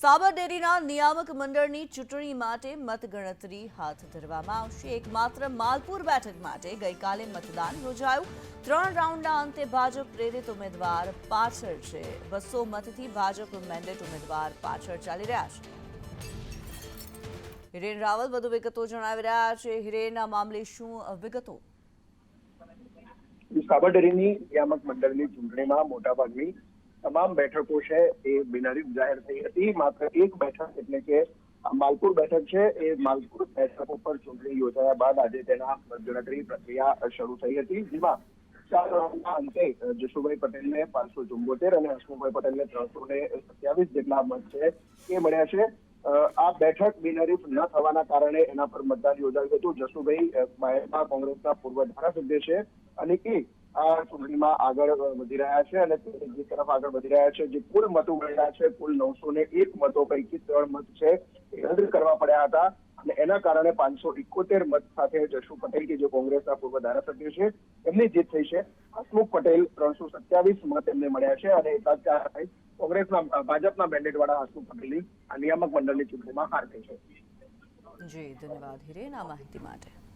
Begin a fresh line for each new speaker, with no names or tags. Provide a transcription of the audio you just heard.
સાબરડેરીના નિયામક મંડળની ચૂંટણી માટે મતગણતરી હાથ ધરવામાં આવશે. એકમાત્ર માલપુર બેઠક માટે ગઈકાલે મતદાન યોજાયું. ત્રણ રાઉન્ડના અંતે ભાજપ પ્રેરિત ઉમેદવાર પાછળ છે. બસો મતથી ભાજપ મેન્ડેટ ઉમેદવાર પાછળ ચાલી રહ્યા છે. હિરેન રાવલ વધુ વિગતો જણાવી રહ્યા છે. હિરેન આ મામલે શું વિગતો?
સાબરડેરીની નિયામક મંડળની ચૂંટણીમાં મોટાભાગની તમામ બેઠકો છે એ બિનહરીફ જાહેર થઈ હતી. માત્ર એક બેઠક એટલે કે માલપુર બેઠક છે, એ માલપુર બેઠક ઉપર ચૂંટણી યોજાયા બાદ આજે તેના મતગણતરી પ્રક્રિયા શરૂ થઈ હતી, જેમાં ચાર રાઉન્ડના અંતે જશુભાઈ પટેલને પાંચસો ચુંબોતેર અને હસમુભાઈ પટેલને ત્રણસો ને સત્યાવીસ જેટલા મત છે એ મળ્યા છે. આ બેઠક બિનહરીફ ન થવાના કારણે એના પર મતદાન યોજાયું હતું. જશુભાઈ બાયડમાં કોંગ્રેસના પૂર્વ ધારાસભ્ય છે અને એ ચૂંટણીમાં આગળ વધી રહ્યા છે અને જે તરફ આગળ વધી રહ્યા છે, જે કુલ મતો મળ્યા છે, કુલ નવસો ને એક મતો પૈકી ત્રણ મત છે એ રદ કરવા પડ્યા હતા. અને એના કારણે પાંચસો ઇકોતેર મત સાથે જશુ પટેલ, કે જે કોંગ્રેસના પૂર્વ ધારાસભ્ય છે, એમની જીત થઈ છે. હસમુખ પટેલ ત્રણસો સત્યાવીસ મત એમને મળ્યા છે અને એકાદ કારણે કોંગ્રેસના ભાજપના બેન્ડેટ વાળા હસમુખ પટેલની આ નિયામક મંડળની ચૂંટણીમાં હાર થઈ છે.
જી, ધન્યવાદ હિરેન આ માહિતી માટે.